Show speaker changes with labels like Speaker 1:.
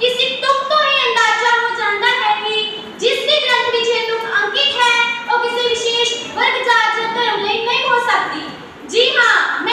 Speaker 1: किसी तुम तो ही अंदाज़ा हो जाता है कि जिसकी ग्रंथ विजय तुम अंकित है और किसी विशेष वर्ग जात या धर्म नहीं हो सकती। जी हाँ